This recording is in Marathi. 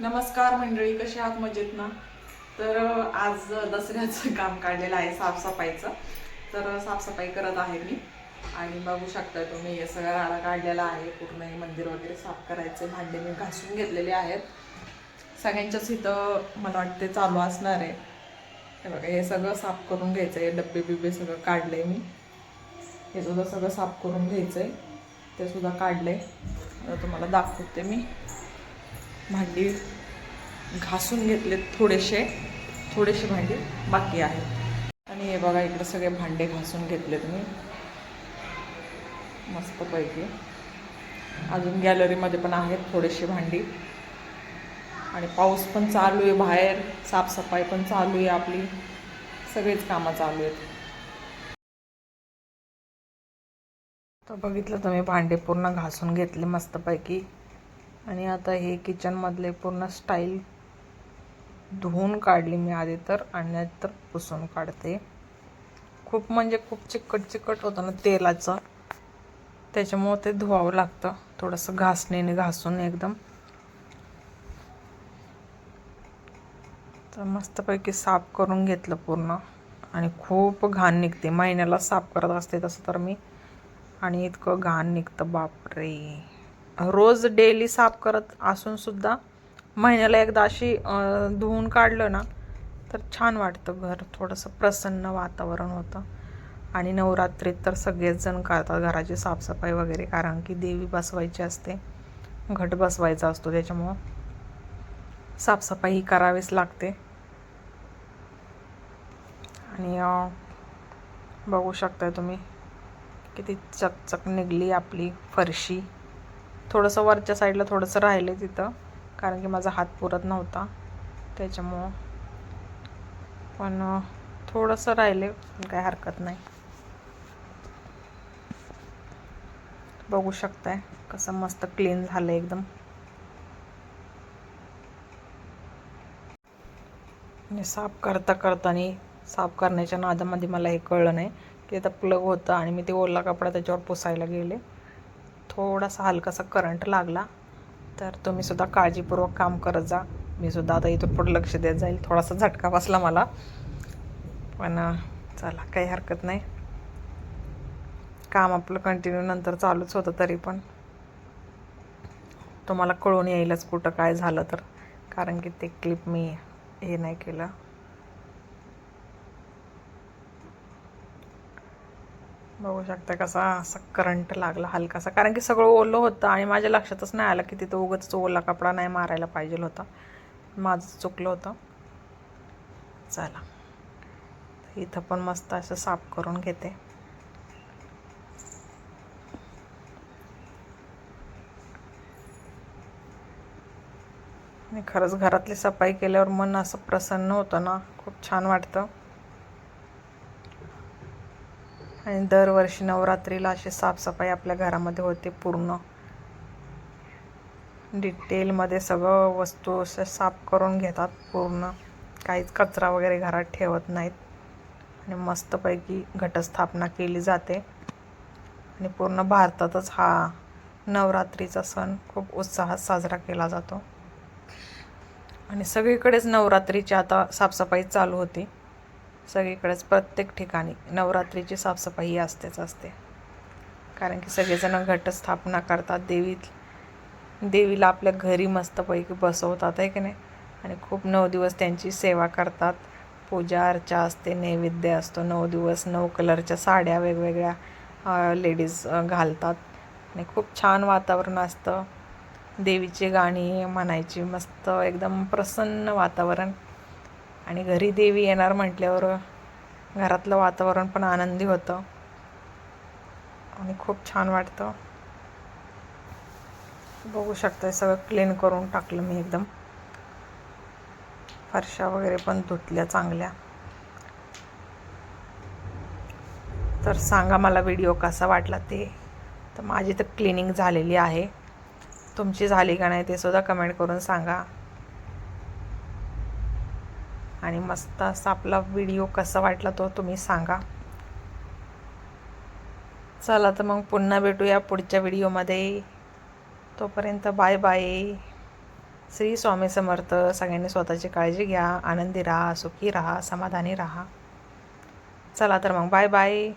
नमस्कार मंडळी कशी आहात? मजेत ना? तर आज दसऱ्याचं काम काढलेलं आहे साफसफाईचं. तर साफसफाई करत आहे मी. आणि बघू शकता तुम्ही हे सगळं राडा काढलेला आहे. पूर्ण हे मंदिर वगैरे साफ करायचे भांडे मी घासून घेतलेले आहेत. सगळ्यांच्याच इथं मला वाटते चालू असणार आहे. हे बघा हे सगळं साफ करून घ्यायचं आहे डब्बे बिब्बे सगळं काढलंय मी. हे सुद्धा सगळं साफ करून घ्यायचं आहे ते सुद्धा काढलंय. तुम्हाला दाखवते मी. भांडी घासून घेतले थोडेसे थोडेसे भांडी बाकी आहेत. आणि हे बघा इकडे सगळे भांडे घासून घेतलेत मी. मस्तपैकी अजून गॅलरीमध्ये पण आहेत थोडेसे भांडी. आणि पाऊस पण चालू आहे बाहेर साफसफाई पण चालू आहे आपली. सगळीच कामं चालू आहेत. तर बघितलं तुम्ही भांडे पूर्ण घासून घेतले मस्तपैकी आणि आता हे किचनमधले पूर्ण स्टाईल धुवून काढली मी आधी तर आणि नंतर पुसून काढते. खूप म्हणजे खूप चिकट चिकट होतं ना तेलाचं. त्याच्यामुळं ते धुवावं लागतं. थोडंसं घासणीने घासून एकदम. तर मस्तपैकी साफ करून घेतलं पूर्ण. आणि खूप घाण निघते. महिन्याला साफ करत असते तसं तर मी. आणि इतकं घाण निघतं. बापरे. रोज डेली साफ करत असूनसुद्धा महिन्याला एकदा अशी धुवून काढलं ना तर छान वाटतं घर. थोडंसं प्रसन्न वातावरण होतं. आणि नवरात्रीत तर सगळेच जण करतात घराची साफसफाई वगैरे कारण की देवी बसवायची असते. घट बसवायचा असतो त्याच्यामुळं साफसफाई ही करावीच लागते. आणि बघू शकताय तुम्ही किती चकचक निघली आपली फरशी. थोडंसं वरच्या साईडला थोडंसं राहिले तिथं कारण की माझा हात पुरत नव्हता. त्याच्यामुळं पण थोडंसं राहिले पण काही हरकत नाही. बघू शकताय कसं मस्त क्लीन झालं एकदम. साफ करता करताना साफ करण्याच्या नादामध्ये मला हे कळलं नाही की आता प्लग होतं आणि मी ते ओला कपडा त्याच्यावर पुसायला गेले. थोडासा हलकासा करंट लागला तर तुम्हीसुद्धा काळजीपूर्वक काम करत जा. मी सुद्धा आता इथून पुढे लक्ष देत जाईल. थोडासा झटका बसला मला. पण चला काही हरकत नाही. काम आपलं कंटिन्यू नंतर चालूच होतं तरी पण. तुम्हाला कळून येईलच कुठं काय झालं तर. कारण की ते क्लिप मी हे नाही केलं. बघू शकता कसा असा करंट लागला हलकासा. कारण की सगळं ओलं होतं आणि माझ्या लक्षातच नाही आलं की तिथं उगाच ओला कपडा नाही मारायला पाहिजे होता. माझं चुकलं होतं. चला. इथं पण मस्त असं साफ करून घेते. खरंच घरातली सफाई केल्यावर मन असं प्रसन्न होतं ना. खूप छान वाटतं. आणि दरवर्षी नवरात्रीला अशी साफसफाई आपल्या घरामध्ये होते पूर्ण. डिटेलमध्ये सगळं वस्तू अशा साफ करून घेतात पूर्ण. काहीच कचरा वगैरे घरात ठेवत नाहीत. आणि मस्तपैकी घटस्थापना केली जाते. आणि पूर्ण भारतातच हा नवरात्रीचा सण खूप उत्साहात साजरा केला जातो. आणि सगळीकडेच नवरात्रीची आता साफसफाई चालू होती. सगळीकडेच प्रत्येक ठिकाणी नवरात्रीची साफसफाई ही असतेच असते. कारण की सगळेजण घटस्थापना करतात देवी देवीला आपल्या घरी मस्तपैकी बसवतात आहे की नाही? आणि खूप नऊ दिवस त्यांची सेवा करतात. पूजा अर्चा असते नैवेद्य असतो नऊ दिवस नऊ कलरच्या साड्या वेगवेगळ्या लेडीज घालतात. आणि खूप छान वातावरण असतं. देवीची गाणी म्हणायची मस्त एकदम प्रसन्न वातावरण. आणि घरी देवी येणार म्हटल्यावर घरातलं वातावरण पण आनंदी होतं. आणि खूप छान वाटतं. बघू शकता सगळं क्लीन करून टाकलं मी एकदम. फरशा वगैरे पण धुतल्या चांगल्या. तर सांगा मला व्हिडिओ कसा वाटला ते. तर माझी तर क्लिनिंग झालेली आहे. तुमची झाली का नाही ते सुद्धा कमेंट करून सांगा. आणि मस्त असा आपला व्हिडिओ कसा वाटला तो तुम्ही सांगा. चला तर मग पुन्हा भेटूया पुढच्या व्हिडिओमध्ये तोपर्यंत बाय बाय श्री स्वामी समर्थ सगळ्यांनी स्वतःची काळजी घ्या आनंदी राहा सुखी राहा समाधानी राहा. चला तर मग बाय बाय